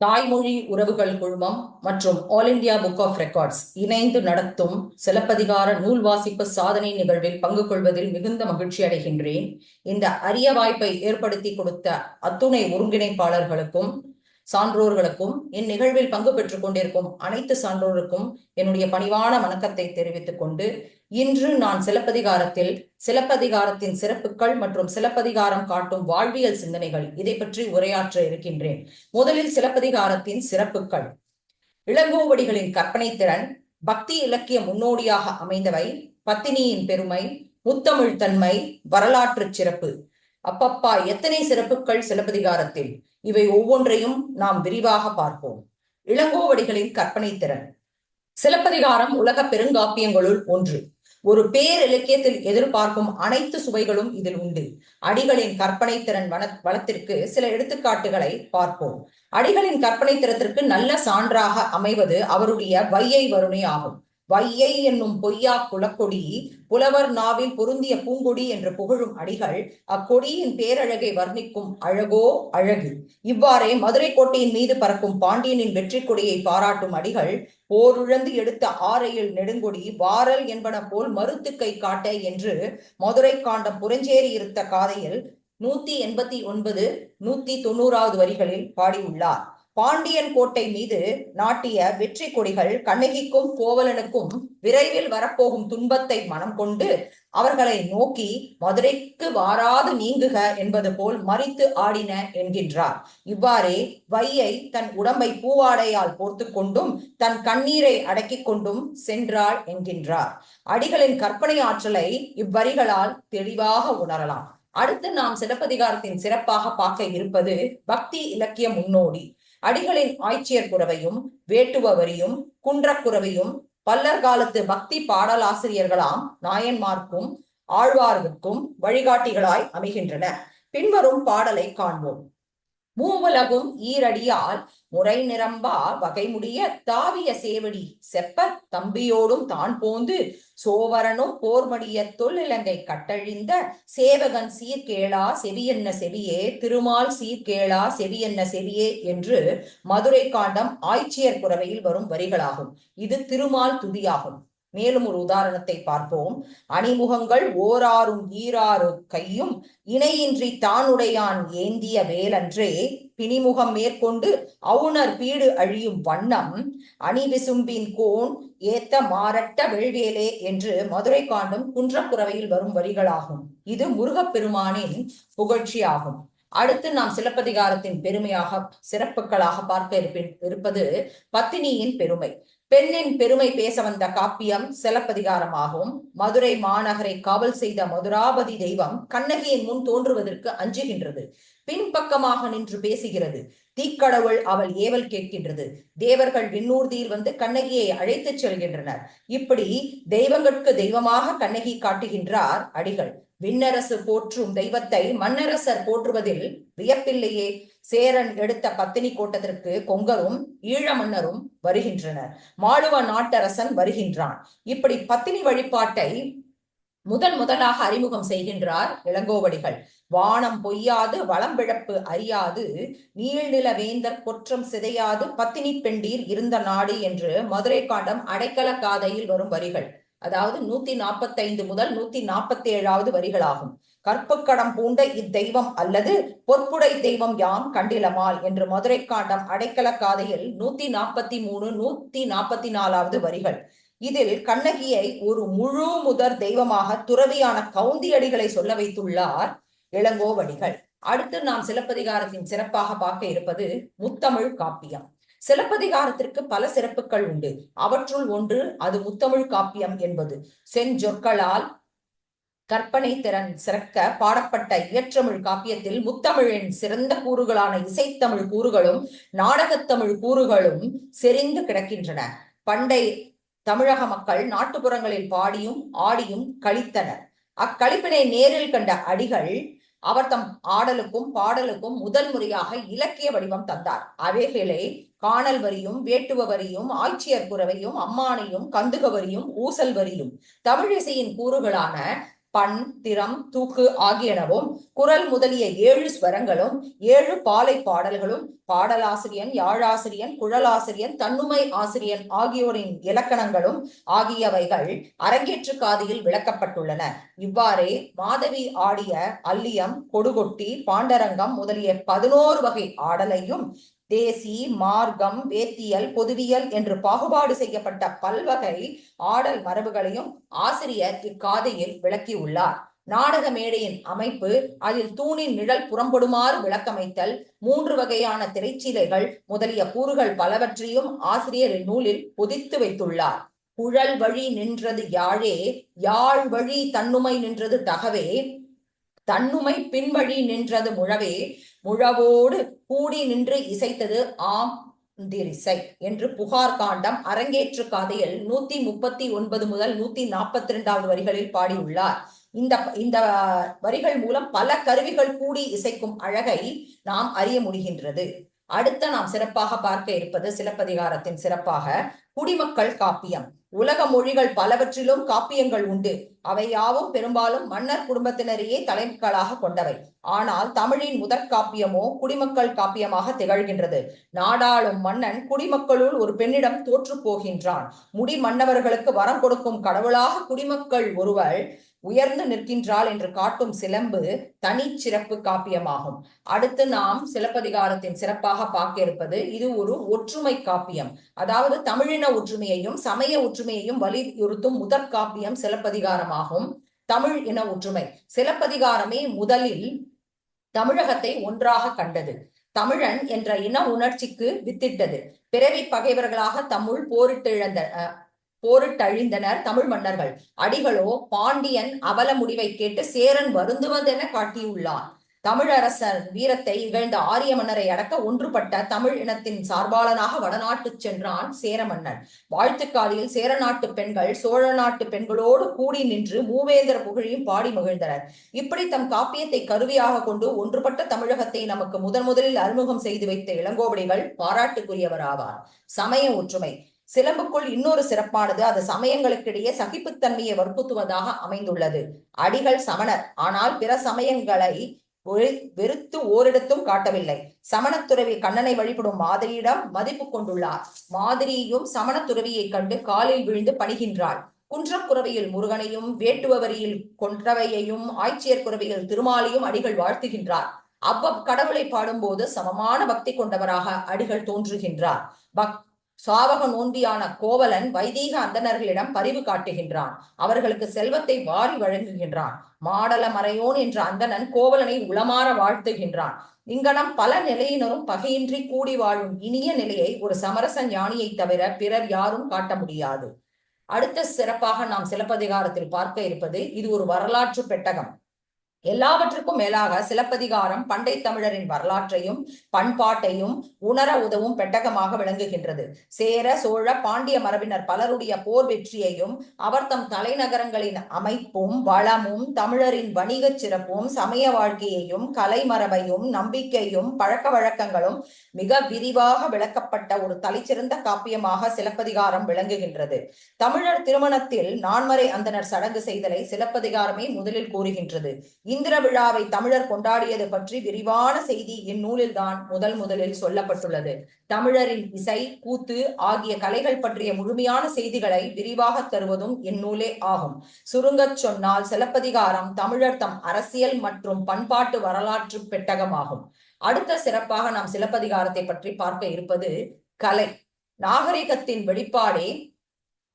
தாய்மொழி உறவுகள் குழுமம் மற்றும் all India book of records இணைந்து நடத்தும் சிலப்பதிகார நூல் வாசிப்பு சாதனை நிகழ்வில் பங்கு கொள்வதில் மிகுந்த மகிழ்ச்சி அடைகின்றேன். இந்த அரிய வாய்ப்பை ஏற்படுத்தி கொடுத்த அத்துணை ஒருங்கிணைப்பாளர்களுக்கும் சான்றோர்களுக்கும் இந்நிகழ்வில் பங்கு பெற்றுக் கொண்டிருக்கும் அனைத்து சான்றோருக்கும் என்னுடைய பணிவான வணக்கத்தை தெரிவித்துக் கொண்டு இன்று நான் சிலப்பதிகாரத்தில் சிலப்பதிகாரத்தின் சிறப்புகள் மற்றும் சிலப்பதிகாரம் காட்டும் வாழ்வியல் சிந்தனைகள் இதை பற்றி உரையாற்ற இருக்கின்றேன். முதலில் சிலப்பதிகாரத்தின் சிறப்புகள். இளங்கோவடிகளின் கற்பனை திறன் பக்தி இலக்கிய முன்னோடியாக அமைந்தவை பத்தினியின் பெருமை முத்தமிழ் தன்மை வரலாற்று சிறப்பு. அப்பப்பா எத்தனை சிறப்புகள் சிலப்பதிகாரத்தில்? இவை ஒவ்வொன்றையும் நாம் விரிவாக பார்ப்போம். இளங்கோவடிகளின் கற்பனை திறன். சிலப்பதிகாரம் உலக பெருங்காப்பியங்களுள் ஒன்று. ஒரு பேர் இலக்கியத்தில் எதிர்பார்க்கும் அனைத்து சுவைகளும் இதில் உண்டு. அடிகளின் கற்பனை திறன் வன வளத்திற்கு சில எடுத்துக்காட்டுகளை பார்ப்போம். அடிகளின் கற்பனை திறத்திற்கு நல்ல சான்றாக அமைவது அவருடைய வையை வருணை ஆகும். வையை என்னும் பொய்யா குலக்கொடி புலவர் நாவில் பொருந்திய பூங்கொடி என்று புகழும் அடிகள் அக்கொடியின் பேரழகை வர்ணிக்கும் அழகோ அழகு. இவ்வாறே மதுரை கோட்டையின் மீது பறக்கும் பாண்டியனின் வெற்றி கொடியை பாராட்டும் அடிகள் போருழந்து எடுத்த ஆரையில் நெடுங்கொடி வாரல் என்பன போல் மறுத்து கை காட்ட என்று மதுரை காண்டம் புரஞ்சேரி இருத்த காதையில் நூத்தி எண்பத்தி ஒன்பது நூத்தி தொண்ணூறாவது வரிகளில் பாடியுள்ளார். பாண்டியன் கோட்டை மீது நாட்டிய வெற்றி கொடிகள் கண்ணகிக்கும் கோவலனுக்கும் விரைவில் வரப்போகும் துன்பத்தை மனம் கொண்டு அவர்களை நோக்கி மதுரைக்கு வாராது நீங்குக என்பது போல் மறித்து ஆடின என்கின்றார். இவ்வாறே வையை தன் உடம்பை பூவாடையால் போர்த்து கொண்டும் தன் கண்ணீரை அடக்கிக் கொண்டும் சென்றாள் என்கின்றார். அடிகளின் கற்பனை ஆற்றலை இவ்வரிகளால் தெளிவாக உணரலாம். அடுத்து நாம் சிலப்பதிகாரத்தின் சிறப்பாக பார்க்க இருப்பது பக்தி இலக்கிய முன்னோடி. அடிகளின் ஆய்ச்சியர் குறவையும் வேட்டுவவரியும் குன்றக்குறவையும் பல்லர் காலத்து பக்தி பாடலாசிரியர்களாம் நாயன்மார்க்கும் ஆழ்வார்க்கும் வழிகாட்டிகளாய் அமைகின்றன. பின்வரும் பாடலை காண்போம். மூவுலகும் ஈரடியால் முறை நிரம்பா வகைமுடிய தாவிய சேவடி செப்ப தம்பியோடும் தான் போந்து சோவரனும் போர்மடிய தொல்லிலங்கை கட்டழிந்த சேவகன் சீர்கேளா செவியென்ன செவியே திருமால் சீர்கேளா செவியென்ன செவியே என்று மதுரை காண்டம் ஆய்ச்சியர் புறவையில் வரும் வரிகளாகும். இது திருமால் துதியாகும். மேலும் ஒரு உதாரணத்தை பார்ப்போம். அணிமுகங்கள் ஓராறும் ஈராறு கையும் இணையின்றி தானுடையான் ஏந்திய வேலன்றே பிணிமுகம் மேற்கொண்டு அவுணர் பீடு அழியும் வண்ணம். அணி விசும்பின் கோன் ஏத்த மாரட்ட வெள்வேலே என்று மதுரை காண்டும் குன்றக்குறவையில் வரும் வரிகளாகும். இது முருகப்பெருமானின் புகழ்ச்சியாகும். அடுத்து நாம் சிலப்பதிகாரத்தின் பெருமையாக சிறப்புகளாக பார்க்க இருப்பின் இருப்பது பத்தினியின் பெருமை. பெண்ணின் பெருமை பேச வந்த காப்பியம் சிலப்பதிகாரமாகவும் மதுரை மாநகரை காவல் செய்த மதுராபதி தெய்வம் கண்ணகியின் முன் தோன்றுவதற்கு அஞ்சுகின்றது. பின்பக்கமாக நின்று பேசுகிறது. தீக்கடவுள் அவள் ஏவல் கேட்கின்றது. தேவர்கள் விண்ணூர்தியில் வந்து கண்ணகியை அழைத்துச் செல்கின்றனர். இப்படி தெய்வங்களுக்கு தெய்வமாக கண்ணகி காட்டுகின்றார் அடிகள். விண்ணரசு போற்றும் தெய்வத்தை மன்னரசர் போற்றுவதில் வியப்பில்லையே. சேரன் எடுத்த பத்தினி கோட்டத்திற்கு கொங்கரும் ஈழ மன்னரும் வருகின்றனர். மாளுவ நாட்டரசன் வருகின்றான். இப்படி பத்தினி வழிபாட்டை முதன் முதலாக அறிமுகம் செய்கின்றார் இளங்கோவடிகள். வானம் பொய்யாது வளம்பிழப்பு அறியாது நீள்நில வேந்தர் கொற்றம் சிதையாது பத்தினி பெண்டீர் இருந்த நாடு என்று மதுரை காண்டம் அடைக்கல காதையில் வரும் வரிகள். அதாவது நூத்தி நாற்பத்தைந்து முதல் நூத்தி நாற்பத்தி ஏழாவது வரிகளாகும். கற்புக்கடம் பூண்ட இத்தெய்வம் அல்லது பொற்புடை தெய்வம் யாம் கண்டிலமால் என்று மதுரை காண்டம் அடைக்கல காதையில் நூத்தி நாற்பத்தி மூணு நூத்தி நாற்பத்தி நாலாவது வரிகள். இதில் கண்ணகியை ஒரு முழு முதற் தெய்வமாக துறவியான கவுந்தியடிகளை சொல்ல வைத்துள்ளார் இளங்கோவடிகள். அடுத்து நாம் சிலப்பதிகாரத்தின் சிறப்பாக பார்க்க இருப்பது முத்தமிழ் காப்பியம். சிலப்பதிகாரத்திற்கு பல சிறப்புகள் உண்டு. அவற்றுள் ஒன்று அது முத்தமிழ் காப்பியம் என்பது. செஞ்சொற்களால் கற்பனை திறன் சிறக்க பாடப்பட்ட இயற்றமிழ் காப்பியத்தில் முத்தமிழின் சிறந்த கூறுகளான இசைத்தமிழ் கூறுகளும் நாடகத்தமிழ் கூறுகளும் செறிந்து கிடக்கின்றன. பண்டை தமிழக மக்கள் நாட்டுப்புறங்களில் பாடியும் ஆடியும் கழித்தனர் அக்கழிப்பினை நேரில் கண்ட அடிகள் அவர் தம் ஆடலுக்கும் பாடலுக்கும் முதல் முறையாக இலக்கிய வடிவம் தந்தார். அவைகளை காணல் வரியும் வேட்டுவ வரியும் ஆட்சியர் குறவையும் அம்மானையும் கந்துக வரியும் ஊசல் வரியும் தமிழிசையின் கூறுகளான பண் திறம் தூக்கு ஆகியனவும் குரல் முதலிய ஏழு ஸ்வரங்களும் ஏழு பாலை பாடல்களும் பாடலாசிரியன் யாழாசிரியன் குழலாசிரியன் தன்னுமை ஆசிரியன் ஆகியோரின் இலக்கணங்களும் ஆகியவைகள் அரங்கேற்று காதியில் விளக்கப்பட்டுள்ளன. இவ்வாறே மாதவி ஆடிய அல்லியம் கொடுகொட்டி பாண்டரங்கம் முதலிய பதினோரு வகை ஆடலையும் தேசி மார்க்கம் வேத்தியல் பொதுவியல் என்று பாகுபாடு செய்யப்பட்ட பல்வகை ஆடல் மரபுகளையும் ஆசிரியர் இக்காதையில் விளக்கியுள்ளார். நாடக மேடையின் அமைப்பு அதில் தூணின் நிழல் புறம்படுமாறு விளக்கமைத்தல் மூன்று வகையான திரைச்சீலைகள் முதலிய கூறுகள் பலவற்றையும் ஆசிரியர் இந்நூலில் பொதித்து வைத்துள்ளார். குழல் வழி நின்றது யாழே யாழ் வழி தன்னுமை நின்றது தகவே தன்னுமை பின்வழி நின்றது முழவே முழவோடு கூடி நின்று இசைத்தது ஆம் திரிசை என்று புகார் காண்டம் அரங்கேற்று காதையில் நூத்தி முப்பத்தி ஒன்பது முதல் நூத்தி நாற்பத்தி இரண்டாவது வரிகளில் பாடியுள்ளார். இந்த இந்த வரிகள் மூலம் பல கருவிகள் கூடி இசைக்கும் அழகை நாம் அறிய முடிகின்றது. அடுத்த நாம் சிறப்பாக பார்க்க இருப்பது சிலப்பதிகாரத்தின் சிறப்பாக குடிமக்கள் காப்பியம். உலக மொழிகள் பலவற்றிலும் காப்பியங்கள் உண்டு. அவை யாவும் பெரும்பாலும் மன்னர் குடும்பத்தினரையே தலைமக்களாக கொண்டவை. ஆனால் தமிழின் முதற் காப்பியமோ குடிமக்கள் காப்பியமாக திகழ்கின்றது. நாடாளும் மன்னன் குடிமக்களுள் ஒரு பெண்ணிடம் தோற்று போகின்றான். முடி மன்னவர்களுக்கு வரம் கொடுக்கும் கடவுளாக குடிமக்கள் ஒருவர் உயர்ந்து நிற்கின்றாள் என்று காட்டும் சிலம்பு தனி சிறப்பு காப்பியமாகும். அடுத்து நாம் சிலப்பதிகாரத்தின் சிறப்பாக பார்க்க இருப்பது இது ஒரு ஒற்றுமை காப்பியம். அதாவது தமிழின ஒற்றுமையையும் சமய ஒற்றுமையையும் வலியுறுத்தும் முதற் காப்பியம் சிலப்பதிகாரமாகும். தமிழ் இன ஒற்றுமை. சிலப்பதிகாரமே முதலில் தமிழகத்தை ஒன்றாக கண்டது. தமிழன் என்ற இன உணர்ச்சிக்கு வித்திட்டது. பிறவி பகைவர்களாக தமிழ் போரிட்டு இழந்த போரிட்டழிந்தனர் தமிழ் மன்னர்கள். அடிகளோ பாண்டியன் அவல முடிவை கேட்டு சேரன் வருந்துவதென காட்டியுள்ளான் தமிழரசர் வீரத்தை இகழ்ந்த ஆரிய மன்னரை அடக்க ஒன்றுபட்ட தமிழ் இனத்தின் சார்பாளனாக வடநாட்டு சென்றான் சேர மன்னன் வாழ்த்துக்காலியில் சேர நாட்டு பெண்கள் சோழ நாட்டு பெண்களோடு கூடி நின்று மூவேந்தர புகழையும் பாடி மகிழ்ந்தனர். இப்படி தம் காப்பியத்தை கருவியாக கொண்டு ஒன்றுபட்ட தமிழகத்தை நமக்கு முதன் முதலில் அறிமுகம் செய்து வைத்த இளங்கோவடிகள் பாராட்டுக்குரியவராவார். சமய ஒற்றுமை. சிலம்புக்குள் இன்னொரு சிறப்பானது அது சமயங்களுக்கிடையே சகிப்புத்தன்மையை வற்புறுத்துவதாக அமைந்துள்ளது. அடிகள் சமணர் ஆனால் பிற சமயங்களை வெறுத்து ஓரிடத்தும் காட்டவில்லை. சமணத்துறவி கண்ணனை வழிபடும் மாதிரியிடம் மதிப்பு கொண்டுள்ளார். மாதிரியும் சமணத்துறவியை கண்டு காலில் விழுந்து பணிகின்றாள். குன்றக்குறவையில் முருகனையும் வேட்டுவரியில் கொன்றவையையும் ஆய்ச்சியர் குறவையில் திருமாலியும் அடிகள் வாழ்த்துகின்றார். அவ்வப் கடவுளை பாடும்போது சமமான பக்தி கொண்டவராக அடிகள் தோன்றுகின்றார். பக் சாவக நோந்தியான கோவலன் வைதீக அந்தணர்களிடம் பரிவு காட்டுகின்றான். அவர்களுக்கு செல்வத்தை வாரி வழங்குகின்றான். மாடல மறையோன் என்ற அந்தணன் கோவலனை உளமாற வாழ்த்துகின்றான். இங்கனம் பல நிலையினரும் பகையின்றி கூடி வாழும் இனிய நிலையை ஒரு சமரச ஞானியை தவிர பிறர் யாரும் காட்ட முடியாது. அடுத்த சிறப்பாக நாம் சிலப்பதிகாரத்தில் பார்க்க இருப்பது இது ஒரு வரலாற்று பெட்டகம். எல்லாவற்றுக்கும் மேலாக சிலப்பதிகாரம் பண்டை தமிழரின் வரலாற்றையும் பண்பாட்டையும் உணர உதவும் பெட்டகமாக விளங்குகின்றது. சேர சோழ பாண்டிய மரபினர் பலருடைய போர் வெற்றியையும் அவர் தம் தலைநகரங்களின் அமைப்பும் வளமும் தமிழரின் வணிக சிறப்பும் சமய வாழ்க்கையையும் கலைமரபையும் நம்பிக்கையும் பழக்க வழக்கங்களும் மிக விரிவாக விளக்கப்பட்ட ஒரு தலைச்சிறந்த காப்பியமாக சிலப்பதிகாரம் விளங்குகின்றது. தமிழர் திருமணத்தில் நான்மறை அந்தனர் சடங்கு செய்தலை சிலப்பதிகாரமே முதலில் கூறுகின்றது. இந்திர விழாவை தமிழர் கொண்டாடியது பற்றி விரிவான செய்தி இந்நூலில் தான் முதல் முதலில் சொல்லப்பட்டுள்ளது. தமிழரின் இசை கூத்து ஆகிய கலைகள் பற்றிய முழுமையான செய்திகளை விரிவாக தருவதும் இந்நூலே ஆகும். சுருங்கச் சொன்னால் சிலப்பதிகாரம் தமிழர் தம் அரசியல் மற்றும் பண்பாட்டு வரலாற்று பெட்டகமாகும். அடுத்த சிறப்பாக நாம் சிலப்பதிகாரத்தை பற்றி பார்க்க இருப்பது கலை. நாகரிகத்தின் வெளிப்பாடே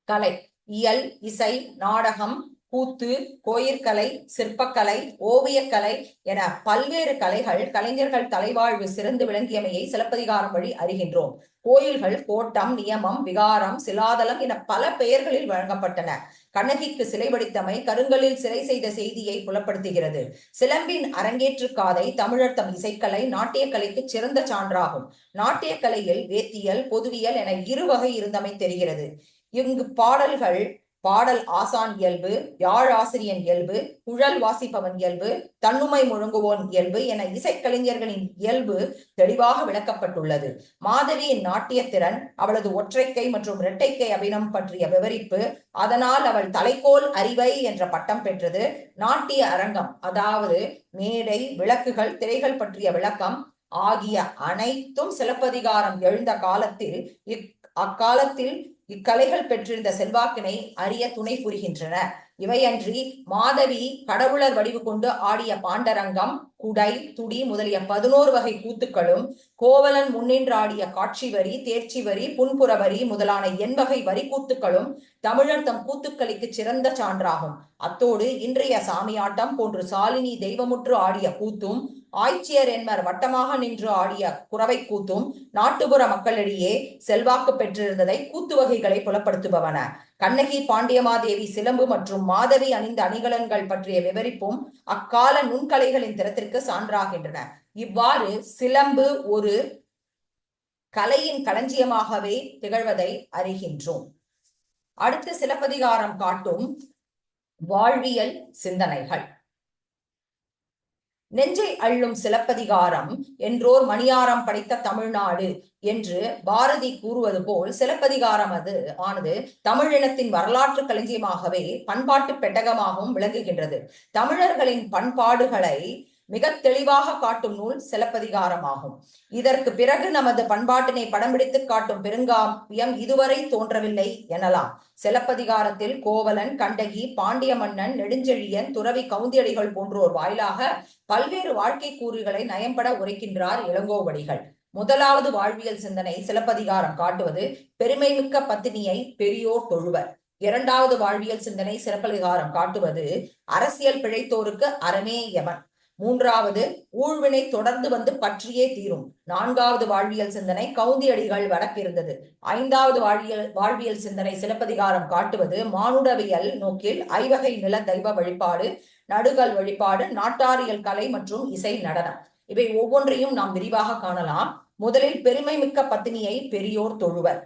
கலை. இயல் இசை நாடகம் கூத்து கோயிற்கலை சிற்பக்கலை ஓவியக்கலை என பல்வேறு கலைகள் கலைஞர்கள் தலைவாழ்வு சிறந்து விளங்கியமையை சிலப்பதிகாரம் வழி அறிகின்றோம். கோயில்கள் கோட்டம் நியமம் விகாரம் சிலாதலம் என பல பெயர்களில் வழங்கப்பட்டன. கண்ணகிக்கு சிலை வடித்தமை கருங்கலில் சிலை செய்த செய்தியை புலப்படுத்துகிறது. சிலம்பின் அரங்கேற்று காதை தமிழர் தம் இசைக்கலை நாட்டியக்கலைக்கு சிறந்த சான்றாகும். நாட்டியக்கலையில் வேத்தியல் பொதுவியல் என இரு வகை இருந்தமை தெரிகிறது. இங்கு பாடல்கள் பாடல் ஆசான் இயல்பு யாழ் ஆசிரியன் இயல்பு குழல் வாசிப்பவன் இயல்பு தன்னுமை முழங்குவோன் இயல்பு என இசைக்கலைஞர்களின் இயல்பு தெளிவாக விளக்கப்பட்டுள்ளது. மாதவியின் நாட்டியத்திறன் அவளது ஒற்றைக்கை மற்றும் இரட்டைக்கை அபினம் பற்றிய விவரிப்பு அதனால் அவள் தலைக்கோல் அறிவை என்ற பட்டம் பெற்றது. நாட்டிய அரங்கம் அதாவது மேடை விளக்குகள் திரைகள் பற்றிய விளக்கம் ஆகிய அனைத்தும் சிலப்பதிகாரம் எழுந்த காலத்தில் இக் அக்காலத்தில் இக்கலைகள் பெற்றிருந்த செல்வாக்கினை அறிய துணை புரிகின்றன. இவையன்றி மாதவி கடவுளர் வடிவு கொண்டு ஆடிய பாண்டரங்கம் குடை துடி முதலிய பதினோரு வகை கூத்துக்களும் கோவலன் முன்னின்று ஆடிய காட்சி வரி தேர்ச்சி வரி புன்புற வரி முதலான எண்வகை வரி கூத்துக்களும் தமிழர் தம் கூத்துக்களிக்கு சிறந்த சான்றாகும். அத்தோடு இன்றைய சாமியாட்டம் போன்று சாலினி தெய்வமுற்று ஆடிய கூத்தும் ஆய்ச்சியர் என்பர் வட்டமாக நின்று ஆடிய குறவை கூத்தும் நாட்டுப்புற மக்களிடையே செல்வாக்கு பெற்றிருந்ததை கூத்து வகைகளை புலப்படுத்துபவன. கண்ணகி பாண்டியமாதேவி சிலம்பு மற்றும் மாதவி அணிந்த அணிகலன்கள் பற்றிய விவரிப்பும் அக்கால நுண்கலைகளின் திறத்திற்கு சான்றாகின்றன. இவ்வாறு சிலம்பு ஒரு கலையின் களஞ்சியமாகவே திகழ்வதை அறிகின்றோம். அடுத்து சிலப்பதிகாரம் காட்டும் வாழ்வியல் சிந்தனைகள். நெஞ்சை அள்ளும் சிலப்பதிகாரம் என்றோர் மணியாரம் படைத்த தமிழ்நாடு என்று பாரதி கூறுவது போல் சிலப்பதிகாரம் அது. ஆனது தமிழினத்தின் வரலாற்று களஞ்சியமாகவே பண்பாட்டு பெட்டகமாகவும் விளங்குகின்றது. தமிழர்களின் பண்பாடுகளை மிக தெளிவாக காட்டும் நூல் சிலப்பதிகாரமாகும். இதற்கு பிறகு நமது பண்பாட்டினை படம் பிடித்து காட்டும் பெருங்காப்பியம் இதுவரை தோன்றவில்லை எனலாம். சிலப்பதிகாரத்தில் கோவலன் கண்டகி பாண்டிய மன்னன் நெடுஞ்செழியன் துறவி கவுந்தியடிகள் போன்றோர் வாயிலாக பல்வேறு வாழ்க்கை கூறுகளை நயம்பட உரைக்கின்றார் இளங்கோவடிகள். முதலாவது வாழ்வியல் சிந்தனை சிலப்பதிகாரம் காட்டுவது பெருமைமிக்க பத்தினியை பெரியோர் தொழுவர். இரண்டாவது வாழ்வியல் சிந்தனை சிறப்பதிகாரம் காட்டுவது அரசியல் பிழைத்தோருக்கு அறமே யமன். மூன்றாவது ஊழ்வினை தொடர்ந்து வந்து பற்றியே தீரும். நான்காவது வாழ்வியல் சிந்தனை கவுந்தியடிகள் வழக்கிருந்தது ஐந்தாவது வாழ்வியல் வாழ்வியல் சிந்தனை சிலப்பதிகாரம் காட்டுவது மானுடவியல் நோக்கில் ஐவகை நில தெய்வ வழிபாடு நடுகல் வழிபாடு நாட்டாரியல் கலை மற்றும் இசை நடனம். இவை ஒவ்வொன்றையும் நாம் விரிவாக காணலாம். முதலில் பெருமை மிக்க பத்தினியை பெரியோர் தொழுவர்.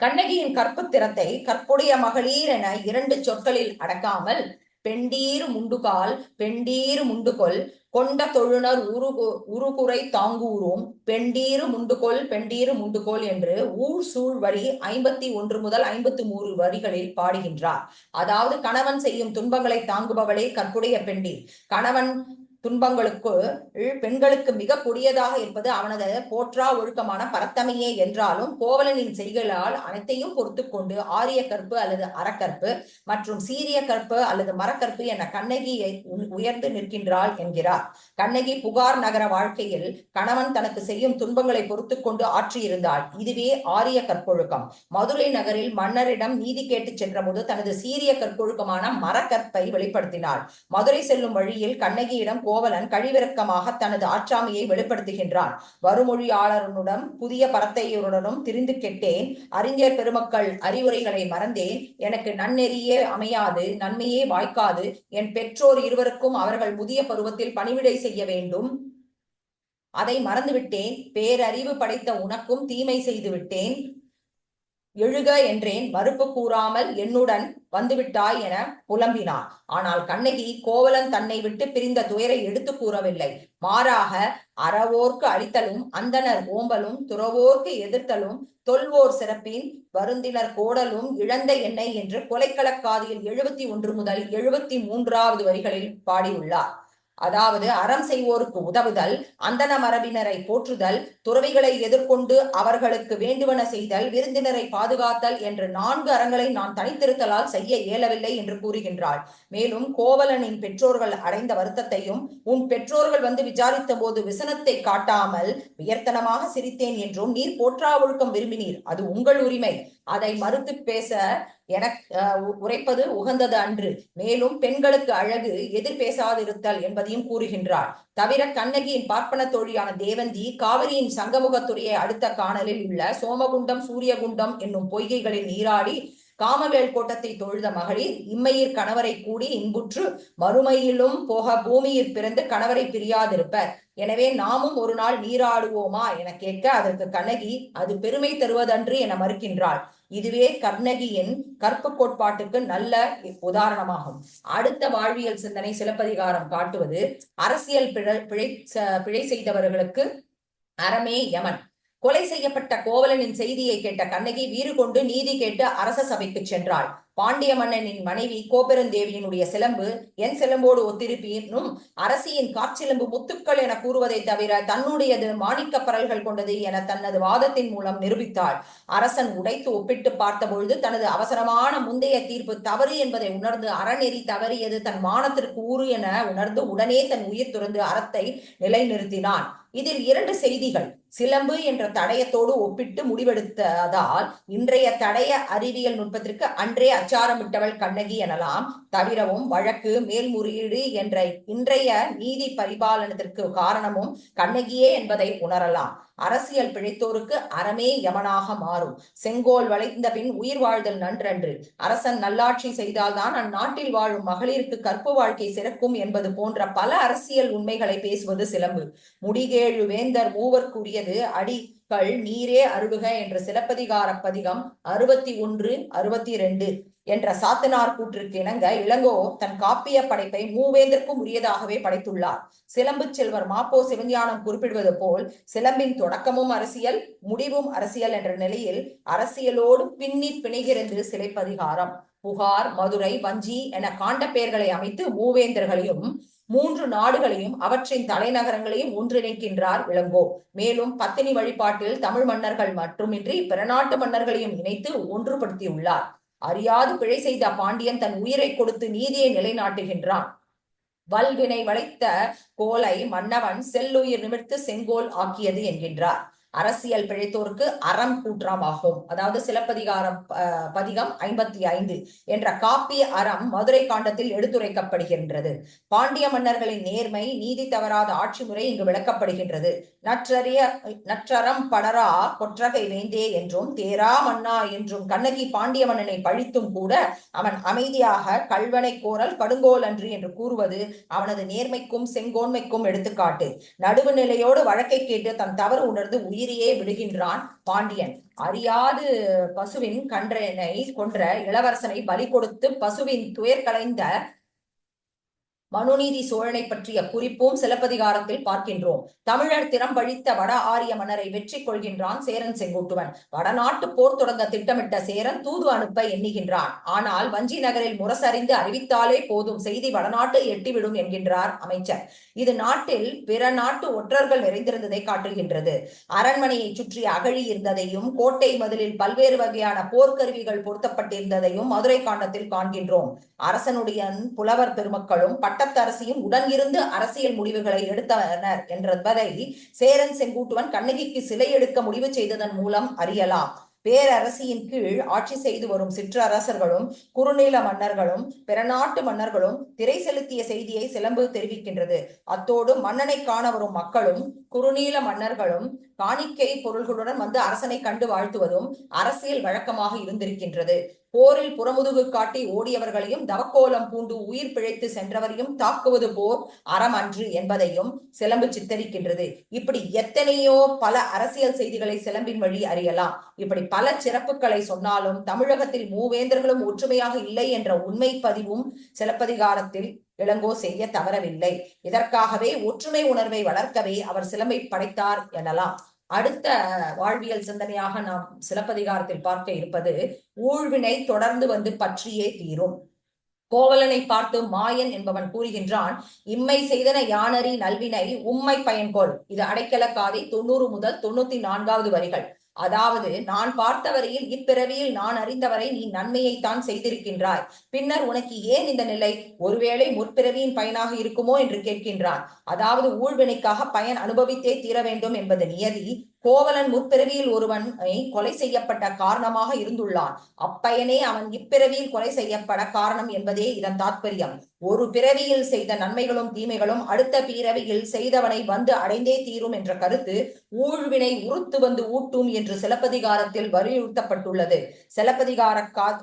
கண்ணகியின் கற்புத்திறத்தை கற்புடைய மகளிர் என இரண்டு சொற்களில் அடக்காமல் பெண்டீர் முண்டுகால் பெண்டீர் முண்டுகொல் கொண்ட தொழுனர் உருகு உருகுறை தாங்கூரும் பெண்டீர் முண்டுகோல் பெண்டீர் முண்டுகோல் என்று ஊர் சூழ் வரி ஐம்பத்தி ஒன்று முதல் ஐம்பத்தி மூன்று வரிகளில் பாடுகின்றார். அதாவது கணவன் செய்யும் துன்பங்களை தாங்குபவளே கற்புடைய பெண்டீர். கணவன் துன்பங்களுக்கு பெண்களுக்கு மிக கொடியதாக இருப்பது அவனது போற்றா ஒழுக்கமான பரத்தமையே என்றாலும் கோவலனின் செய்களால் அனைத்தையும் பொறுத்து கொண்டு ஆரிய கற்பு அல்லது அறக்கற்பு மற்றும் சீரிய கற்பு அல்லது மரக்கற்பு என கண்ணகியை உயர்ந்து நிற்கின்றாள் என்கிறார். கண்ணகி புகார் நகர வாழ்க்கையில் கணவன் தனக்கு செய்யும் துன்பங்களை பொறுத்து கொண்டு ஆற்றியிருந்தாள். இதுவே ஆரிய கற்பொழுக்கம். மதுரை நகரில் மன்னரிடம் நீதி கேட்டு சென்றபோது தனது சீரிய கற்பொழுக்கமான மரக்கற்பை வெளிப்படுத்தினாள். மதுரை செல்லும் வழியில் கண்ணகியிடம் கோவலன் கழிவிறக்கமாக தனது ஆற்றாமையை வெளிப்படுத்துகின்றான். வருமொழியாளருடனும் புதிய பரத்தையுடனும் திரிந்து கெட்டேன். அறிஞர் பெருமக்கள் அறிவுரைகளை மறந்தேன் எனக்கு நன்னெறியே அமையாது நன்மையே வாய்க்காது. என் பெற்றோர் இருவருக்கும் அவர்கள் புதிய பருவத்தில் பணிவிடை செய்ய வேண்டும். அதை மறந்துவிட்டேன். பேரறிவு படைத்த உனக்கும் தீமை செய்து விட்டேன் எழுக என்றேன் மறுப்பு கூறாமல் என்னுடன் வந்துவிட்டாய் என புலம்பினார் ஆனால் கண்ணகி கோவலன் தன்னை விட்டு பிரிந்த துயரை எடுத்து கூறவில்லை. மாறாக அறவோர்க்கு அழித்தலும் அந்தனர் ஓம்பலும் துறவோர்க்கு எதிர்த்தலும் தொல்வோர் சிறப்பின் வருந்தினர் கோடலும் இழந்த எண்ணெய் என்று கொலைக்களக்காதியில் எழுபத்தி ஒன்று முதல் எழுபத்தி மூன்றாவது வரிகளில் பாடியுள்ளார். அதாவது அறம் செய்வோருக்கு உதவுதல் அந்தன மரபினரை போற்றுதல் துறவிகளை எதிர்கொண்டு அவர்களுக்கு வேண்டுவன செய்தல் விருந்தினரை பாதுகாத்தல் என்று நான்கு அறங்களை நான் தனித்திருத்தலால் செய்ய இயலவில்லை என்று கூறுகின்றாள். மேலும் கோவலனின் பெற்றோர்கள் அடைந்த வருத்தத்தையும் உன் பெற்றோர்கள் வந்து விசாரித்த போது விசனத்தை காட்டாமல் வியர்த்தனமாக சிரித்தேன் என்றும் நீர் போற்றா ஒழுக்கம் விரும்பினீர் அது உங்கள் உரிமை. அதை மறுத்து பேச என உரைப்பது உகந்தது அன்று. மேலும் பெண்களுக்கு அழகு எதிர் பேசாதிருத்தல் என்பதையும் கூறுகின்றார். தவிர கண்ணகியின் பார்ப்பன தோழியான தேவந்தி காவிரியின் சங்கமுகத்துறையை அடுத்த காணலில் உள்ள சோமகுண்டம் சூரியகுண்டம் என்னும் பொய்கைகளில் நீராடி காமவேல் கோட்டத்தை தொழுத மகளிர் இம்மையிற் கணவரை கூடி இன்புற்று மறுமையிலும் போக பூமியில் பிறந்து கணவரை பிரியாதிருப்பர். எனவே நாமும் ஒரு நாள் நீராடுவோமா? என கேட்க அதற்கு கண்ணகி அது பெருமை தருவதன்று என மறுக்கின்றாள். இதுவே கண்ணகியின் கற்பு கோட்பாட்டுக்கு நல்ல உதாரணமாகும். அடுத்த வாழ்வியல் சிந்தனை சிலப்பதிகாரம் காட்டுவது அரசியல் பிழை பிழை பிழை செய்தவர்களுக்கு அறமே யமன். கொலை செய்யப்பட்ட கோவலனின் செய்தியை கேட்ட கண்ணகி வீறு கொண்டு நீதி கேட்டு அரச சபைக்கு சென்றாள். பாண்டிய மன்னனின் மனைவி கோபெருந்தேவியினுடைய சிலம்பு என் சிலம்போடு ஒத்திருப்பினும் அரசியின் காற்சிலம்பு முத்துக்கள் என கூறுவதை தவிர தன்னுடையது மாணிக்க பரல்கள் கொண்டது என தனது வாதத்தின் மூலம் நிரூபித்தாள். அரசன் உடைத்து ஒப்பிட்டு பார்த்தபொழுது தனது அவசரமான முந்தைய தீர்ப்பு தவறு என்பதை உணர்ந்து அறநெறி தவறியது தன் மானத்திற்கு ஊறு என உணர்ந்து உடனே தன் உயிர் துறந்து அறத்தை நிலைநிறுத்தினான். இதில் இரண்டு செய்திகள். சிலம்பு என்ற தடயத்தோடு ஒப்பிட்டு முடிவெடுத்ததால் இன்றைய தடய அறிவியல் நுட்பத்திற்கு அன்றே அச்சாரமிட்டவள் கண்ணகி எனலாம். தவிரவும் வழக்கு மேல்முறையீடு என்ற இன்றைய நீதி பரிபாலனத்திற்கு காரணமும் கண்ணகியே என்பதை உணரலாம். அரசியல் பிழைத்தோருக்கு அறமே யமனாக மாறும். செங்கோல் வளைந்த பின் உயிர் வாழ்தல் நன்றன்று. அரசன் நல்லாட்சி செய்தால்தான் அந்நாட்டில் வாழும் மகளிருக்கு கற்பு வாழ்க்கை சிறக்கும் என்பது போன்ற பல அரசியல் உண்மைகளை பேசுவது சிலம்பு. முடிகேழு வேந்தர் மூவர்க்குரியது அடிகள் நீரே அருகுக என்ற சிலப்பதிகார பதிகம் அறுபத்தி ஒன்று அறுபத்தி ரெண்டு. என்ற சாத்தனார் கூற்றிற்கு இணங்க இளங்கோ தன் காப்பிய படைப்பை மூவேந்தர்க்கும் உரியதாகவே படைத்துள்ளார். சிலம்பு செல்வர் மாப்போ சிவஞானம் குறிப்பிடுவது போல் சிலம்பின் தொடக்கமும் அரசியல் முடிவும் அரசியல் என்ற நிலையில் அரசியலோடு பின்னி பிணைகிறது சிலைப்பதிகாரம். புகார் மதுரை வஞ்சி என காண்ட பெயர்களை அமைத்து மூவேந்தர்களையும் மூன்று நாடுகளையும் அவற்றின் தலைநகரங்களையும் ஒன்றிணைக்கின்றார் இளங்கோ. மேலும் பத்தினி வழிபாட்டில் தமிழ் மன்னர்கள் மட்டுமின்றி பிறநாட்டு மன்னர்களையும் இணைத்து ஒன்றுபடுத்தியுள்ளார். அறியாது பிழை செய்த பாண்டியன் தன் உயிரை கொடுத்து நீதியை நிலைநாட்டுகின்றான். வல்வினை வளைத்த கோலை மன்னவன் செல்லுயிர் நிமிர்த்து செங்கோல் ஆக்கியது என்கின்றார். அரசியல் பிழைத்தோருக்கு அறம் கூற்றம் ஆகும் அதாவது சிலப்பதிகாரம் பதிகம் ஐம்பத்தி ஐந்து என்ற காப்பிய அறம் மதுரை காண்டத்தில் எடுத்துரைக்கப்படுகின்றது. பாண்டிய மன்னர்களின் நேர்மை நீதி தவறாத ஆட்சி முறை இங்கு விளக்கப்படுகின்றது. நற்றறிய நற்றறம் படரா கொற்றகை வேந்தே என்றும் தேரா மன்னா என்றும் கண்ணகி பாண்டிய மன்னனை பழித்தும் கூட அவன் அமைதியாக கல்வனை கோரல் கடுங்கோல் அன்று என்று கூறுவது அவனது நேர்மைக்கும் செங்கோன்மைக்கும் எடுத்துக்காட்டு. நடுவு நிலையோடு வழக்கை கேட்டு தன் தவறு உணர்ந்து உயிரையே விடுகின்றான் பாண்டியன். அறியாது பசுவின் கன்றனை கொன்ற இளவரசனை பலி கொடுத்து பசுவின் துயர் கலைந்த மனுநீதி சோழனை பற்றிய குறிப்பும் சிலப்பதிகாரத்தில் பார்க்கின்றோம். தமிழர் திறம் பழித்த வட ஆரிய மன்னரை வெற்றி கொள்கின்றான் சேரன் செங்கோட்டுவன். வடநாட்டு போர் தொடங்க திட்டமிட்ட சேரன் தூது அனுப்ப எண்ணுகின்றான். ஆனால் வஞ்சி நகரில் முரசறிந்து அறிவித்தாலே போதும் செய்தி வடநாட்டை எட்டிவிடும் என்கின்றார் அமைச்சர். இது நாட்டில் பிற நாட்டு ஒற்றர்கள் நிறைந்திருந்ததை காட்டுகின்றது. அரண்மனையை சுற்றி அகழி இருந்ததையும் கோட்டை மதிலில் பல்வேறு வகையான போர்க்கருவிகள் பொருத்தப்பட்டிருந்ததையும் மதுரை காண்டத்தில் காண்கின்றோம். அரசனுடைய புலவர் பெருமக்களும் பட்ட பட்டத்தரசியும் உடன் இருந்து அரசியல் முடிவுகளை எடுத்தனர் என்பதை சேரன் செங்கூட்டுவன் கண்ணகிக்கு சிலை எடுக்க முடிவு செய்ததன் மூலம் அறியலாம். பேரரசியின் கீழ் ஆட்சி செய்து வரும் சிற்றரசர்களும் குறுநில மன்னர்களும் பிறநாட்டு மன்னர்களும் திரை செலுத்திய செய்தியை சிலம்பு தெரிவிக்கின்றது. அத்தோடு மன்னனை காண வரும் மக்களும் குறுநீல மன்னர்களும் காணிக்கை பொருள்களுடன் வந்து அரசனை கண்டு வாழ்த்துவதும் அரசியல் வழக்கமாக இருந்திருக்கின்றது. போரில் புறமுதுகு காட்டி ஓடியவர்களையும் தவக்கோலம் பூண்டு உயிர் பிழைத்து சென்றவரையும் தாக்குவது போர் அறம் அன்று என்பதையும் சிலம்பு சித்தரிக்கின்றது. இப்படி எத்தனையோ பல அரசியல் செய்திகளை சிலம்பின் வழி அறியலாம். இப்படி பல சிறப்புகளை சொன்னாலும் தமிழகத்தில் மூவேந்தர்களும் ஒற்றுமையாக இல்லை என்ற உண்மை பதிவும் சிலப்பதிகாரத்தில் இளங்கோ செய்ய தவறவில்லை. இதற்காகவே ஒற்றுமை உணர்வை வளர்க்கவே அவர் சிலம்பை படைத்தார் எனலாம். அடுத்த வாழ்வியல் சிந்தனையாக நாம் சிலப்பதிகாரத்தில் பார்க்க இருப்பது ஊழ்வினை தொடர்ந்து வந்து பற்றியே தீரும். கோவலனை பார்த்து மாயன் என்பவன் கூறுகின்றான் இம்மை செய்தன யானரி நல்வினை உம்மை பயன்கொள். இது அடைக்கலக்காதை தொண்ணூறு முதல் தொண்ணூத்தி நான்காவது வரிகள். அதாவது நான் பார்த்தவரையில் இப்பிறவியில் நான் அறிந்தவரை நீ நன்மையைத்தான் செய்திருக்கின்றாய். பின்னர் உனக்கு ஏன் இந்த நிலை? ஒருவேளை முற்பிறவியின் பயனாக இருக்குமோ? என்று கேட்கின்றான். அதாவது ஊழ்வினைக்காக பயன் அனுபவித்தே தீர வேண்டும் என்பது நியதி. கோவலன் முற்பிறவியில் ஒருவன் கொலை செய்யப்பட்ட காரணமாக இருந்துள்ளான். அப்பயனே அவன் இப்பிறவியில் கொலை செய்யப்பட காரணம் என்பதே இதன் தாத்பரியம். ஒரு பிறவியில் செய்த நன்மைகளும் தீமைகளும் அடுத்த பிறவியில் செய்தவனை வந்து அடைந்தே தீரும் என்ற கருத்து ஊழ்வினை உறுத்து வந்து ஊட்டும் என்று சிலப்பதிகாரத்தில் வலியுறுத்தப்பட்டுள்ளது. சிலப்பதிகார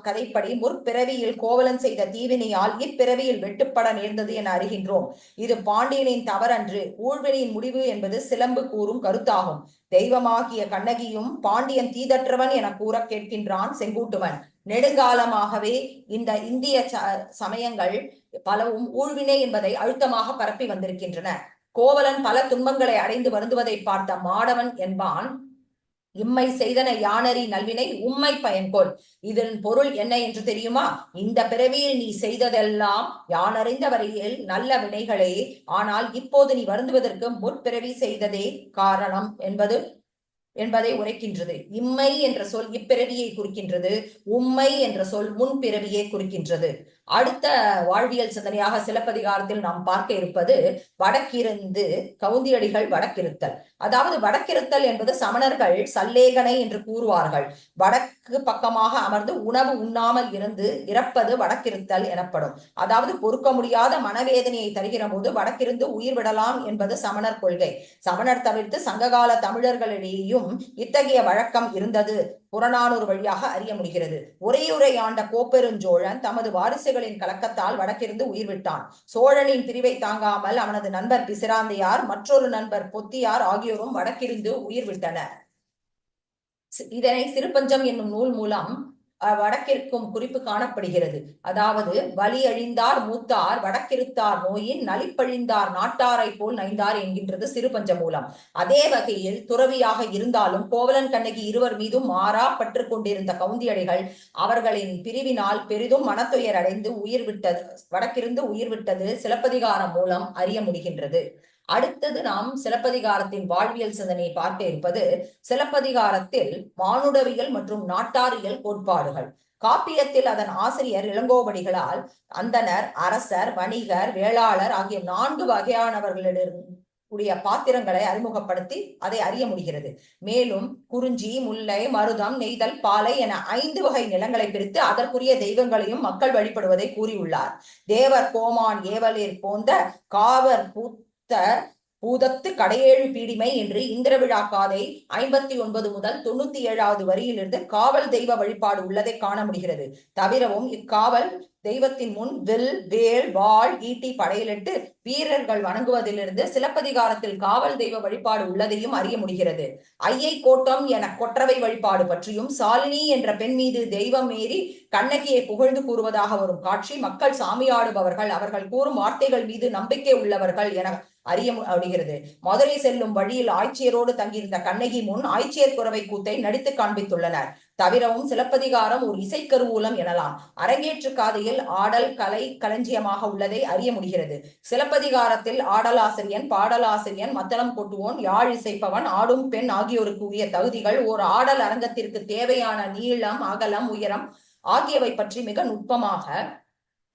கதைப்படி முற்பிறவியில் கோவலன் செய்த தீவினையால் இப்பிறவியில் வெட்டுப்பட நேர்ந்தது என அறிகின்றோம். இது பாண்டியனின் தவறன்று ஊழ்வினையின் முடிவு என்பது சிலம்பு கூறும் கருத்தாகும். தெய்வமாகிய கண்ணகியும் பாண்டியன் தீதற்றவன் என கூற கேட்கின்றான் செங்கூட்டுவன் நெடுங்காலமாகவே இந்த இந்திய ச- சமயங்கள் பலவும் ஊழ்வினை என்பதை அழுத்தமாக பரப்பி வந்திருக்கின்றன. கோவலன் பல துன்பங்களை அடைந்து வருந்துவதை பார்த்த மாடவன் என்பான். இம்மை செய்தன யானரி நல்வினை உம்மை பயன்கொள். இதன் பொருள் என்ன என்று தெரியுமா? இந்த பிறவியில் நீ செய்ததெல்லாம் யானறிந்த வரையில் நல்ல வினைகளே. ஆனால் இப்போது நீ வருந்துவதற்கு முற்பிறவி செய்ததே காரணம் என்பது என்பதை உரைக்கின்றது. இம்மை என்ற சொல் இப்பிறவியை குறிக்கின்றது. உம்மை என்ற சொல் முன்பிறவியை குறிக்கின்றது. அடுத்த வாழ்வியல் சிந்தனையாக சிலப்பதிகாரத்தில் நாம் பார்க்க இருப்பது வடக்கிருந்து கவுந்தியடிகள் வடக்கிருத்தல். அதாவது வடக்கிருத்தல் என்பது சமணர்கள் சல்லேகனை என்று கூறுவார்கள். வடக்கு பக்கமாக அமர்ந்து உணவு உண்ணாமல் இருந்து இறப்பது வடக்கிருத்தல் எனப்படும். அதாவது பொறுக்க முடியாத மனவேதனையை தருகிற போது வடக்கிருந்து உயிர் விடலாம் என்பது சமணர் கொள்கை. சமணர் தவிர்த்து சங்ககால தமிழர்களிடையேயும் இத்தகைய வழக்கம் இருந்தது. புறநானூறு வழியாக அறிய முடிகிறது. உரையுரை ஆண்ட கோப்பெருஞ்சோழன் தமது வாரிசுகளின் கலக்கத்தால் வடக்கிருந்து உயிர் விட்டான். சோழனின் பிரிவை தாங்காமல் அவனது நண்பர் பிசிராந்தையார் மற்றொரு நண்பர் பொத்தியார் ஆகியோரும் வடக்கிருந்து உயிர் விட்டனர். இதனை சிறுபஞ்சம் என்னும் நூல் மூலம் வடக்கிற்கும் குறிப்பு காணப்படுகிறது. அதாவது வலி அழிந்தார் மூத்தார் வடக்கிருத்தார் நோயின் நலிப்பழிந்தார் நாட்டாரை போல் நைந்தார் என்கின்றது சிறுபஞ்ச மூலம். அதே வகையில் துறவியாக இருந்தாலும் கோவலன் கண்ணகி இருவர் மீதும் மாறா பற்று கொண்டிருந்த கவுந்தியடிகள் அவர்களின் பிரிவினால் பெரிதும் மனத்துயர் அடைந்து உயிர் விட்டது வடக்கிருந்து உயிர் விட்டது சிலப்பதிகாரம் மூலம் அறிய முடிகின்றது. அடுத்தது நாம் சிலப்பதிகாரத்தின் வாழ்வியல் சிந்தனையை பார்க்க இருப்பது சிலப்பதிகாரத்தில் மானுடவியல் மற்றும் நாட்டாரியல் கோட்பாடுகள். காப்பியத்தில் அதன் ஆசிரியர் இளங்கோவடிகளால் அந்தனர் அரசர் வணிகர் வேளாளர் ஆகிய நான்கு வகையானவர்களிடம் உடைய பாத்திரங்களை அறிமுகப்படுத்தி அதை அறிய முடிகிறது. மேலும் குறிஞ்சி முல்லை மருதம் நெய்தல் பாலை என ஐந்து வகை நிலங்களை பிரித்து அதற்குரிய தெய்வங்களையும் மக்கள் வழிபடுவதை கூறியுள்ளார். தேவர் கோமான் ஏவலேர் போந்த காவர் பூத்த பூதத்து கடையேழு பீடிமை என்று இந்திர விழா காதை ஐம்பத்தி ஒன்பது முதல் தொண்ணூத்தி ஏழாவது வரியிலிருந்து காவல் தெய்வ வழிபாடு உள்ளதை காண முடிகிறது. தவிரவும் இக்காவல் தெய்வத்தின் முன் வில் வேல் வாள் ஈட்டி படையிலிட்டு வீரர்கள் வணங்குவதிலிருந்து சிலப்பதிகாரத்தில் காவல் தெய்வ வழிபாடு உள்ளதையும் அறிய முடிகிறது. ஐயை கோட்டம் என கொற்றவை வழிபாடு பற்றியும் சாலினி என்ற பெண் மீது தெய்வம் மீறி கண்ணகியை புகழ்ந்து கூறுவதாக வரும் காட்சி மக்கள் சாமியாடுபவர்கள் அவர்கள் கூறும் வார்த்தைகள் மீது நம்பிக்கை உள்ளவர்கள் என அறிய முடிகிறது மதுரை செல்லும் வழியில் ஆய்ச்சியரோடு தங்கியிருந்த கண்ணகி முன் ஆய்ச்சியர் குறவை கூத்தை நடித்து காண்பித்துள்ளனர். தவிரவும் சிலப்பதிகாரம் ஒரு இசைக்கருவூலம் எனலாம். அரங்கேற்று காதையில் ஆடல் கலை களஞ்சியமாக உள்ளதை அறிய முடிகிறது. சிலப்பதிகாரத்தில் ஆடலாசிரியன் பாடலாசிரியன் மத்தளம் கொட்டுவோன் யாழ் இசைப்பவன் ஆடும் பெண் ஆகியோருக்கு உரிய தகுதிகள் ஓர் ஆடல் அரங்கத்திற்கு தேவையான நீளம் அகலம் உயரம் ஆகியவை பற்றி மிக நுட்பமாக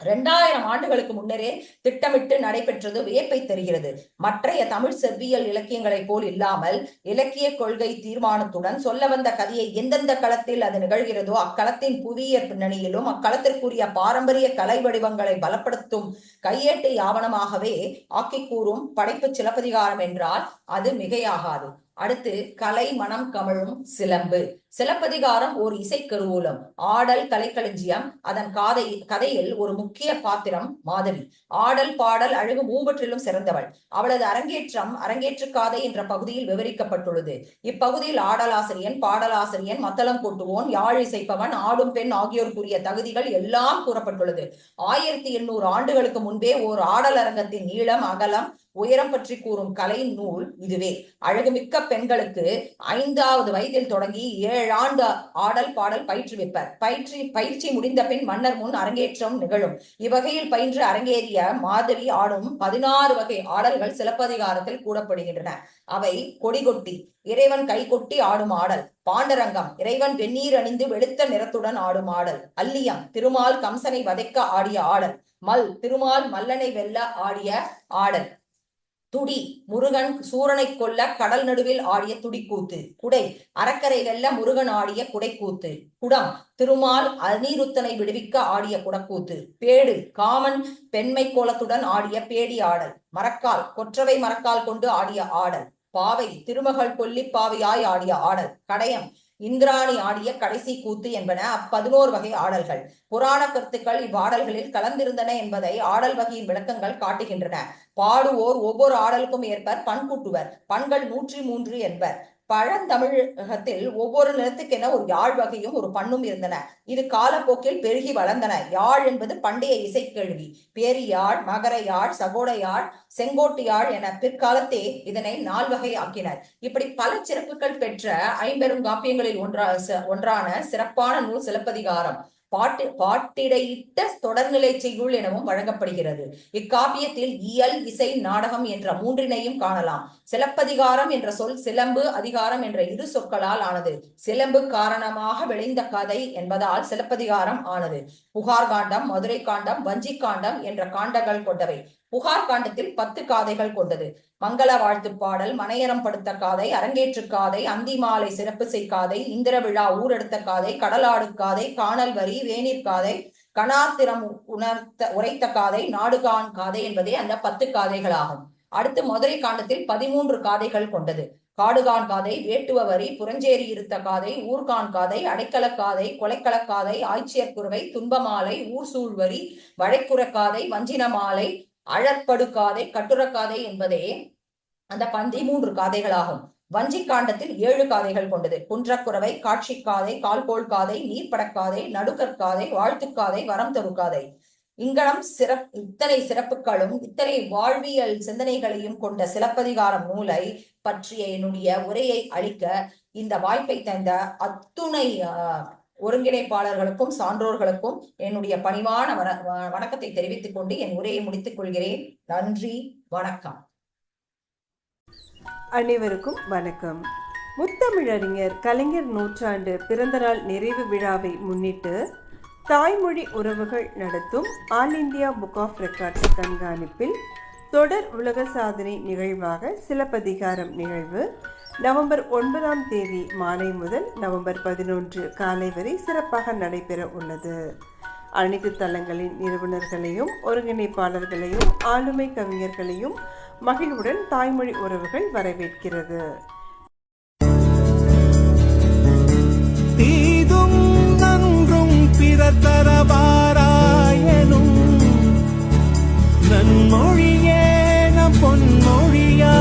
இரண்டாயிரம் ஆண்டுகளுக்கு முன்னரே திட்டமிட்டு நடைபெற்றது வியப்பை தருகிறது. மற்றைய தமிழ் செவ்வியல் இலக்கியங்களைப் போல் இல்லாமல் இலக்கிய கொள்கை தீர்மானத்துடன் சொல்ல வந்த கதையை எந்தெந்த களத்தில் அது நிகழ்கிறதோ அக்களத்தின் புவியியற் பின்னணியிலும் அக்களத்திற்குரிய பாரம்பரிய கலை வடிவங்களை பலப்படுத்தும் கையேட்டை ஆவணமாகவே ஆக்கிக் கூறும் படைப்பு சிலப்பதிகாரம் என்றால் அது மிகையாகாது. அடுத்து கலை மனம் கமழும் சிலம்பு. சிலப்பதிகாரம் ஒரு இசைக்கருவூலம் ஆடல் கலைக்களஞ்சியம் அதன் காதை கதையில் ஒரு முக்கிய பாத்திரம் மாதவி. ஆடல் பாடல் அழகு மூவற்றிலும் சிறந்தவள். அவளது அரங்கேற்றம் அரங்கேற்று காதை என்ற பகுதியில் விவரிக்கப்பட்டுள்ளது. இப்பகுதியில் ஆடலாசிரியன் பாடலாசிரியன் மத்தளம் கொட்டுவோன் யாழ் இசைப்பவன் ஆடும் பெண் ஆகியோருக்குரிய தகுதிகள் எல்லாம் கூறப்பட்டுள்ளது. ஆயிரத்தி எண்ணூறு ஆண்டுகளுக்கு முன்பே ஓர் ஆடல் அரங்கத்தின் நீளம் அகலம் உயரம் பற்றி கூறும் கலை நூல் இதுவே. அழகுமிக்க பெண்களுக்கு ஐந்தாவது வயதில் தொடங்கி ஏழாண்டு ஆடல் பாடல் பயிற்றுவிப்பர் பயிற்சி பயிற்சி முடிந்த பின் மன்னர் முன் அரங்கேற்றம் நிகழும். இவ்வகையில் பயின்று அரங்கேறிய மாதவி ஆடும் பதினாறு வகை ஆடல்கள் சிலப்பதிகாரத்தில் கூறப்படுகின்றன. அவை கொடிகொட்டி இறைவன் கைகொட்டி ஆடும் ஆடல் பாண்டரங்கம் இறைவன் வெந்நீர் அணிந்து வெளுத்த நிறத்துடன் ஆடும் ஆடல் அல்லியம் திருமால் கம்சனை வதைக்க ஆடிய ஆடல் மல் திருமால் மல்லனை வெல்ல ஆடிய ஆடல். துடி. முருகன் சூரனை கொல்ல கடல் நடுவில் ஆடிய துடிக்கூத்து. குடை. அறக்கரைகள்ல முருகன் ஆடிய குடைக்கூத்து. குடம். திருமால் அனிருத்தனை விடுவிக்க ஆடிய குடக்கூத்து. பேடு. காமன் பெண்மை கோலத்துடன் ஆடிய பேடி ஆடல். மரக்கால். கொற்றவை மரக்கால் கொண்டு ஆடிய ஆடல். பாவை. திருமகள் கொல்லி பாவையாய் ஆடிய ஆடல். கடையம். இந்திராணி ஆடிய கடைசி கூத்து என்பன அப்பதினோரு வகை ஆடல்கள். புராண கருத்துக்கள் இவ்வாடல்களில் கலந்திருந்தன என்பதை ஆடல் வகையின் விளக்கங்கள் காட்டுகின்றன. பாடுவோர் ஒவ்வொரு ஆடலுக்கும் ஏற்பர் பண் கூட்டுவர் பண்கள் நூற்றி மூன்று என்பர். பழந்தமிழகத்தில் ஒவ்வொரு நிலத்துக்கென ஒரு யாழ் வகையும் ஒரு பண்ணும் இருந்தன. இது காலப்போக்கில் பெருகி வளர்ந்தன. யாழ் என்பது பண்டைய இசைக்கேள்வி பேரியாழ் மகர யாழ் சகோட யாழ் செங்கோட்டு யாழ் என பிற்காலத்தே இதனை நால்வகை ஆக்கினர் இப்படி பல சிறப்புகள் பெற்ற ஐம்பெரும் காப்பியங்களில் ஒன்றா ஒன்றான சிறப்பான நூல் சிலப்பதிகாரம். பாட்டு பாட்டிடையிட்ட தொடர்நிலை செய்யுள் எனவும் வழங்கப்படுகிறது. இக்காப்பியத்தில் இயல் இசை நாடகம் என்ற மூன்றினையும் காணலாம். சிலப்பதிகாரம் என்ற சொல் சிலம்பு அதிகாரம் என்ற இரு சொற்களால் ஆனது. சிலம்பு காரணமாக விளைந்த கதை என்பதால் சிலப்பதிகாரம் ஆனது. புகார் காண்டம் மதுரை காண்டம் வஞ்சி காண்டம் என்ற காண்டங்கள் கொண்டவை. புகார் காண்டத்தில் பத்து காதைகள் கொண்டது. மங்கள வாழ்த்து பாடல் மனையரம் படுத்த காதை அரங்கேற்று காதை அந்தி மாலை சிறப்பு செய்காதை இந்திர விழா ஊரெடுத்த காதை கடலாடு காதை காணல் வரி வேநீர் காதை கணாத்திரம் உணர்த்த உரைத்த காதை நாடுகான் காதை என்பதே அந்த பத்து காதைகளாகும். அடுத்து மதுரை காண்டத்தில் பதிமூன்று காதைகள் கொண்டது. காடுகான் காதை வேட்டுவ வரி புறஞ்சேரி இருத்த காதை ஊர்கான் காதை அடைக்கலக்காதை கொலைக்கள காதை ஆய்ச்சியர் குருவை துன்பமாலை ஊர் சூழ்வரி வழைக்குற காதை வஞ்சின மாலை அழற்படுகாதை கட்டுரக்காதை என்பதே அந்த பதிமூன்று காதைகளாகும். வஞ்சி காண்டத்தில் ஏழு காதைகள் கொண்டது. குன்றக்குறவை காட்சி காதை கால்கோள் காதை நீர்ப்படக்காதை நடுக்கற்காதை வாழ்த்துக்காதை வரம் தருக்காதை. இங்கனம் சிறப் இத்தனை சிறப்புகளும் இத்தனை வாழ்வியல் சிந்தனைகளையும் கொண்ட சிலப்பதிகாரம் நூலை பற்றிய என்னுடைய உரையை அளிக்க இந்த வாய்ப்பை தந்த அத்துணை ஒருங்கிணைப்பாளர்களுக்கும் சான்றோர்களுக்கும் என்னுடைய பணிவான வண வணக்கத்தை தெரிவித்துக் கொண்டு என் உரையை முடித்துக் கொள்கிறேன். நன்றி வணக்கம். அனைவருக்கும் வணக்கம். முத்தமிழறிஞர் கலைஞர் நூற்றாண்டு பிறந்தநாள் நிறைவு விழாவை முன்னிட்டு தாய்மொழி உறவுகள் நடத்தும் all India book of records கண்காணிப்பில் தொடர் உலக சாதனை நிகழ்வாக சிலப்பதிகாரம் நிகழ்வு. நவம்பர் ஒன்பதாம் தேதி மாலை முதல் நவம்பர் பதினொன்று காலை வரை சிறப்பாக நடைபெற உள்ளது. அனைத்து தளங்களின் நிறுவனர்களையும் ஒருங்கிணைப்பாளர்களையும் ஆளுமை கவிஞர்களையும் மகிழ்வுடன் தாய்மொழி உறவுகள் வரவேற்கிறது. தீதும் நன்றும் பிறர் தரவாராயனும் நன்மொழியே நம் பொன்மொழியா